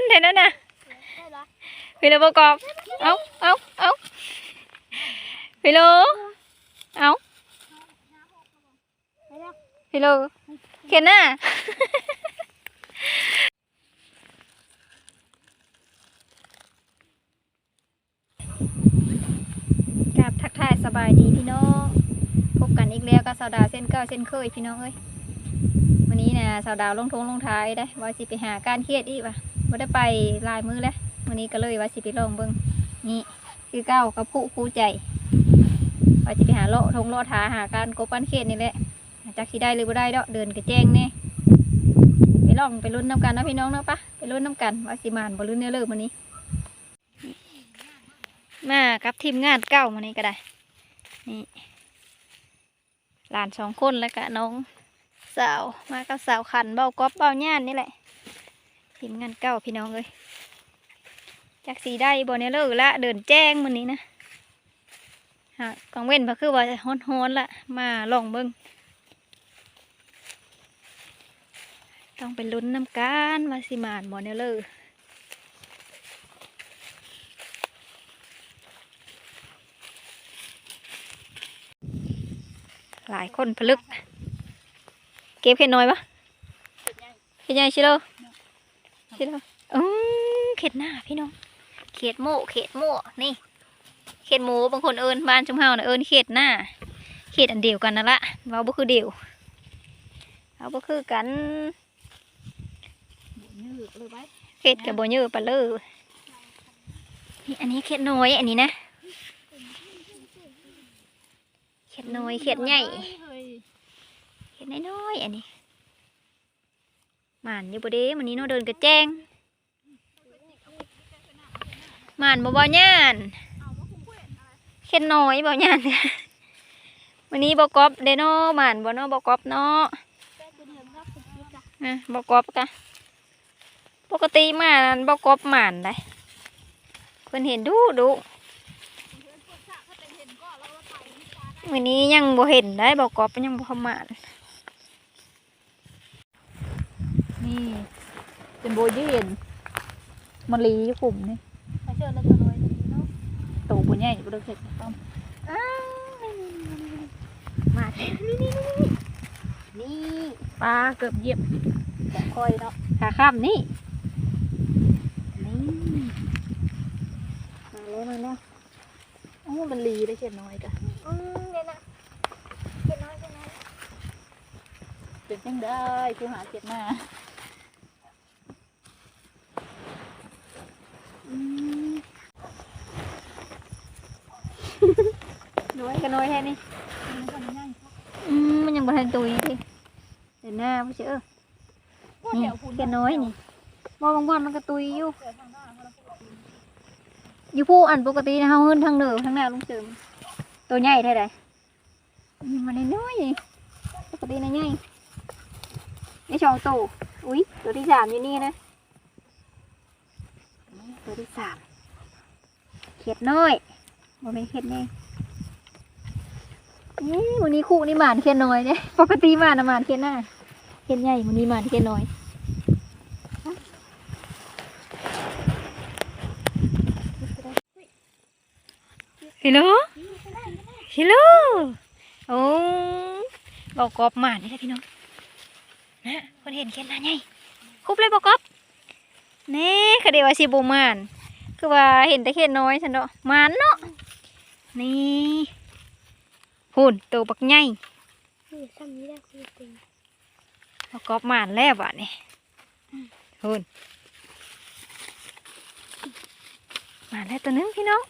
นเท่านั้นน่ะพี่โลประกอบ เอาเอาเอาพี่โลเอาพี่โลเข็นหน้ากับทักทายสบายดีพี่น้องพบกันอีกแล้วกับสาวดาวเส้นเก้าเส้นเคยพี่น้องเอ้ยวันนี้นะสาวดาวลงทงลงท้ายได้อว่าสิไปหาการเครียดอีกว่ะ ว่ได้ไปลายมือแล้ววันนี้ก็เลยว่าสิไปลองเบิ่งนี่คือเก้ากับผู้คู่ใจว่าสิไปหาเลาะทงเลาะทาหาการกบการเครียดนี่แหละจากที่ได้หรือบ่ได้เดอกเดินกระแจ้งแน่ไปลองไปลุ้นน้ำกันนาะพี่น้องเนาะปะไปลุ้นน้ำกันว่าสิมานบ่ลุ้นเนื้อเลิกวันนี้ มากับทีมงานเก้ามานี่ก็ได้นี่หลานสองคนแล้วก็น้องสาวมากับสาวขันเบาก๊อบเบาย่านนี่แหละ ทีมงานเก้าพี่น้องเลยจากสีได้บนเนลเลอร์ละเดินแจ้งมันนี้นะฮะกังเว้นก็คือว่าฮ้อนๆละมาลองเบิ้งต้องไปลุ้นน้ำกันว่าสิมานบนเนลเลอร์หลายคนผลึก เก็บเห็ดน้อยปะเห็ดใหญ่ชิโร่ ชิโร่อืมเข็ดหน้าพี่น้อง เข็ดโม่เข็ดโม่นี่ เข็ดหมูบางคนเอินบ้านจุมเฮาน่ะเอินเข็ดหน้า เข็ดอันเดียวกันนั่นละเราบ่คือเดียวเราบ่คือกันเข็ดกับโบเยอะปะเลยนี่อันนี้เข็ดน้อยอันนี้นะ เข็ดน้อยเข็ดใหญ่เห็นน้อยๆอันนี้ หมานอยู่บ่เด้มันนี้เนาะเดินกระแจงหมานบ่บ่ย่านเข็ดน้อยบ่ย่านวันนี้บ่กอบเด้เนาะหมานบ่เนาะบ่กอบเนาะอะบ่กอบกะปกติหมานบ่กอบหมานได้เพิ่นเห็นดูดูวันนี้ยังบ่เห็นได้บ่กอบยังบ่เข้าหมาน นี่ เป็นโบยืนมะลีอยู่กลุ่มนี่มาเชิญแล้วตัวน้อยตัวนี้เนาะโตบุญใหญ่บุญเล็กต้องอ้าวมานี่นี่นี่นี่ปลาเกือบเหยียบแต่คอยเนาะขาข้ามนี่นี่มาแล้วมาแล้วโอ้มันลีได้เจ็ดน้อยกะอืมเนี่ยนะเจ็ดน้อยเจ็ดน้อยเป็นยังได้คือหาเจ็ดมาอืม น้อย ก็น้อยแค่นี้มันยอืมมันยังบ่ทันตุยดิเดี๋ยวหน้าไม่เชื่อนี่แถวคุณแค่น้อยนี่มองบางวันมันก็ตุยอยู่อยู่ผู้อันปกตินะเฮาเฮินทางเหนือทางหน้าลุงเสริมตัวใหญ่เท่าใดนี่มันน้อยยี่ปกตินะใหญ่ไอช่องโตอุ้ยตัวที่สามอยู่นี่นะตัวที่สามเขียดน้อยบ่เป็นเขียดแน่ นี่วันนี้คู่นี่หมานเขียดน้อยเนี่ยปกติหมานนะหมานเขียดหน้าเขียดใหญ่วันนี้หมานเขียดน้อยฮัลโหลฮัลโหลโอ้บอกกอบหมานนี่แหละพี่น้องนะคนเห็นเขียนหน้าใหญ่คุบเลยบอกกอบเน่คือเดียวว่าสิบูมาน คือว่าเห็นแต่เขียนน้อยฉันเนาะมานเนาะนี่ หุ่นตัวบักใหญ่นี่ทำนี้ได้คือจริงบอกกอบหมานแล้วบ่ะนี่หุ่นหมานแล้วตัวนึงพี่น้อง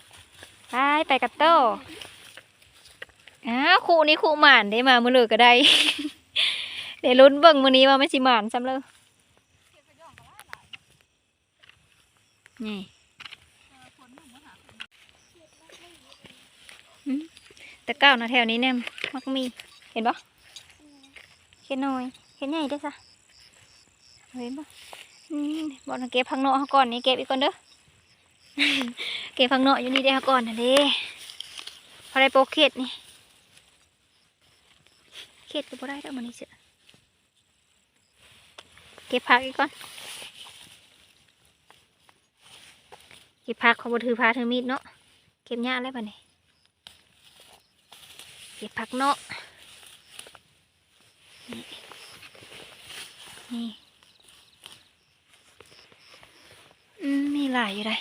ไปไปกับโตอ้าวคู่นี้คู่หมานได้มามือเลยก็ได้ เดี๋ยวลุ้นเบิ่งมือนี้ว่าไม่สิหมานซ้ำเลยนี่อืม แต่เก้านะแถวนี้เนี่ยมักมี เห็นปะเข็นหน้อยเข็นใหญ่ได้ซะเห็นปะบอลเก็บพังโนเขาก่อนนี่เก็บอีกก่อนเด้อ เก็บพังโนาะอยู่นี่ได้ก่อนนะเด้พอได้โปรเข็ดนี่เข็ดก็บ่ได้แล้วมันนี่เสือเก็บผักอีกก่อนก็บผักเขาบ่ถือพาถือมีดเนาะ เก็บหญ้าอะไรบ้านี่ เก็บผักเนาะนี่นี่อืมมีหลายอยู่เลย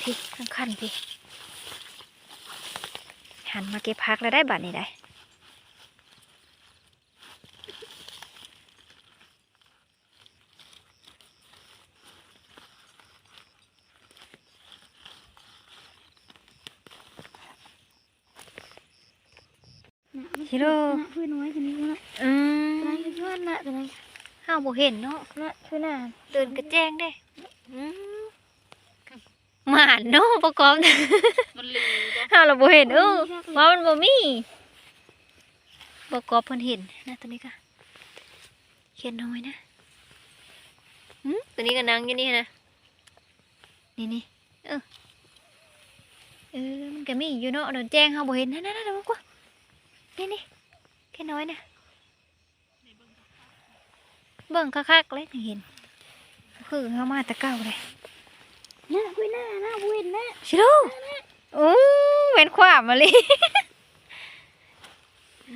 พี่ข้างคันพี่หันมาเก็บผักแล้วได้บัตรนี่ได้ ฮิโร่นะคือน้อยคนนี้นะอืมตัวนั้นคือชวนนะตัวนั้นห้าวบ่เห็นเนาะนะคือหน้าเดินกระแจ้งได้อืมหมานเนาะประกอบมันลือจ้ะห้าวเราบ่เห็นเออว่ามันบ่มีประกอบเพิ่นเห็นนะตัวนี้ก็เขียนน้อยนะหืมตัวนี้ก็นั่งอยู่นี่นะนี่นี่เออเออมันก็มีอยู่เนาะเดินแจ้งเฮาบ่เห็นนั่นนั่นนั่นบ่กว่า นี่นี่แค่น้อยนะเบิ่งคักๆเลยถึงเห็นคือเฮามาแต่เก่าเลยหน้าคือหน้าหน้าเว้นนะชิโร่โอ้เว้นความมาเลย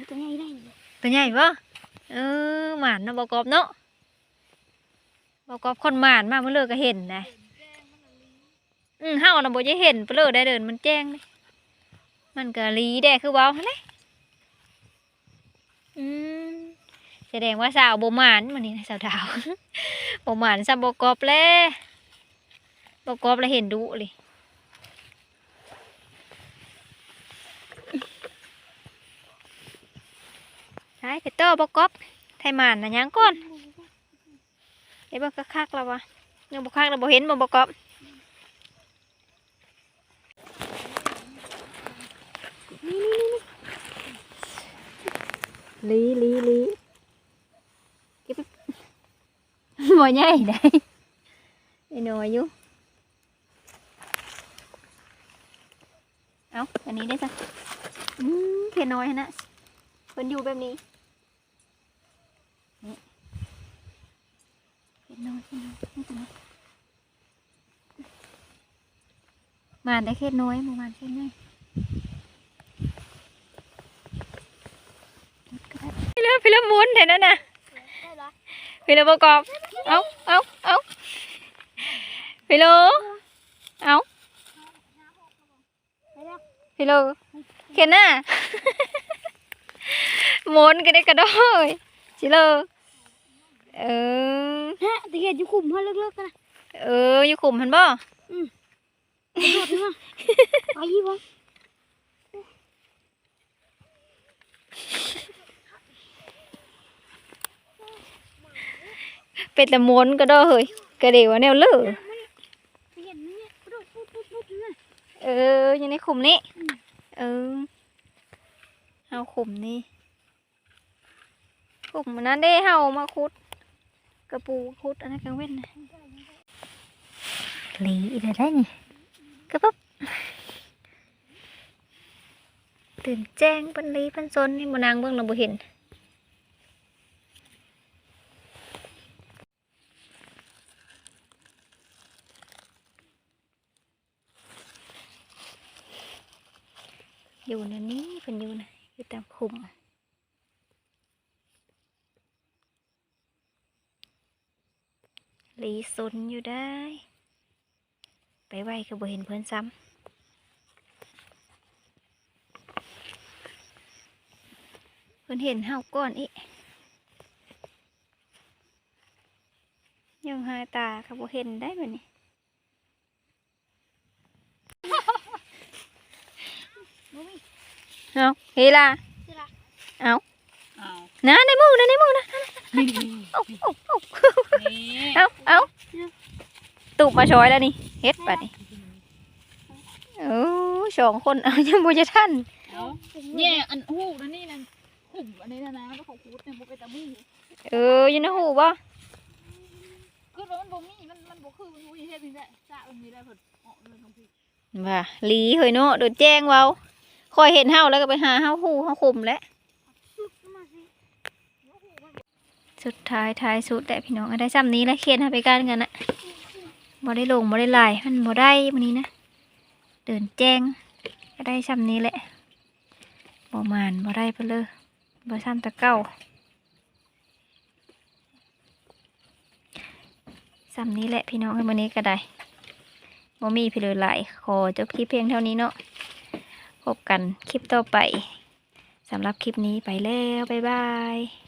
ตัวใหญ่ได้ตัวใหญ่ปะเออหมานเนาะบกอบเนาะบกอบคนหมานมาเมื่อเลิกก็เห็นนะอืมเฮาน่ะบ่จะเห็นเปลือได้เดินมันแจ้งเลยมันก็ลีแดคือเว้าหั่นแหละ อืมแสดงว่าสาวโบหมานมันนี่นะสาวดาวโบหมานซะบกอบแล้วบกอบแล้วเห็นดุเลยใช่เพชรโบกอบไทยมานนะยังก่อนไอ้บ่คักๆแล้ววะยังบ่คักแล้วบ่เห็นบ่บกอบ ลีลีลีเก็บไปบ่ใหญ่ได้ไอ้หน่อยอยู่เอาอันนี้ได้จ้ะอืมเพียน้อยหั่นนะเพิ่นอยู่แบบนี้เห็นน้อยเห็นน้อยนี่ตรงนี้มานได้เขตน้อยหมู่มานเขตน้อยพี่เลิฟพี่เลิฟมุนเห็นแล้วนะได้ละพี่เลิฟประกอบเอาเอาเอาพี่เลิฟเอาไปแล้วพี่เลิฟเข็นหน้าหมุนก็ได้กระโดดชิเลิฟเออฮะตะเกียบอยู่ขุมพ่อเลิกๆกันนะเอออยู่ขุมเห็นบ่กระโดดขึ้นมาไปยี่บ้ เป็ดละม้วนก็ได้เฮ้ยกระเดียวแนวเลือตะเกียบนี่เนี่ยกระโดดปุ๊บปุ๊บปุ๊บนะเอออยู่ในขุมนี้เออเอาขุมนี้ขุมนั้นได้เฮามาคุด กระปูคุดอันนั้นกลางเว้นนะหลีได้ได้นี่กระปุ๊บตื่นแจ้งปันลีปันซนนี่มานางเบิ่งเราบ่เห็น อยู่ในนี้เป็นอยู่นะอยู่ตามคุมหลีสนอยู่ได้ ไปไหวก็บ่เห็นเพื่อนซ้ำเพื่อนเห็นเฮาก้อนอียังหาตาก็บ่เห็นได้แบบนี้ เอาเฮล่ะสิล่ะเอาเอานะในมือนะในมือนะนี่เอาเอาเอานี่เอาเอาตุกมาช้อยแล้วนี่เฮ็ดปัดนี่โอ้สองคนเอายังบ่จะทันเอาเนี่ยอันหูนั่นนี่นั่นหุ่มอันนี้นะนะแล้วเขาคูดเนี่ยบ่ไปตะมือเอออยู่ในหูบ่คือว่ามันบ่มีมันมันบ่คือมันบ่มีเฮ็ดนี่แหละจ้ามันมีได้เพิ่นออกเลยของพี่ว่าหลีเฮ้ยเนาะโดนแจ้งเว้า คอยเห็นเฮาแล้วก็ไปหาเฮาหูเฮาคุมแล้วสุดท้ายท้ายสุดแต่พี่น้องได้ซ้ำนี้แล้วเขียนให้ไปกันกันนะบ่ได้ลงบ่ได้ลายมันบ่ได้วันนี้นะเดินแจ้งก็ได้ซ้ำนี้แหละบ่มานบ่ได้ไปเลยบ่ซ้ำตะเก้าซ้ำนี้แหละพี่น้องวันนี้ก็ได้บ่มีพี่เลยหลายขอจบคลิปเพียงเท่านี้เนาะ พบกันคลิปต่อไปสำหรับคลิปนี้ไปแล้ว บ๊ายบาย